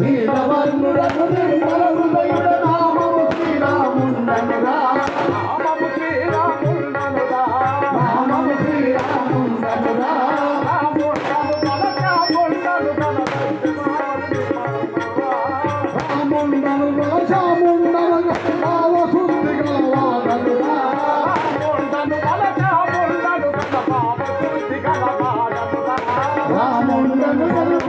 వీరవర్ణుడను నిర్మలముడయుడ నామము శ్రీరాముండనుగా నామము శ్రీరాముండనుగా నామము శ్రీరాముండనుగా రాముండనుగా రాముండనుగా రావసుందిగా వాడనుగా రాముండను కనుక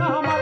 রাম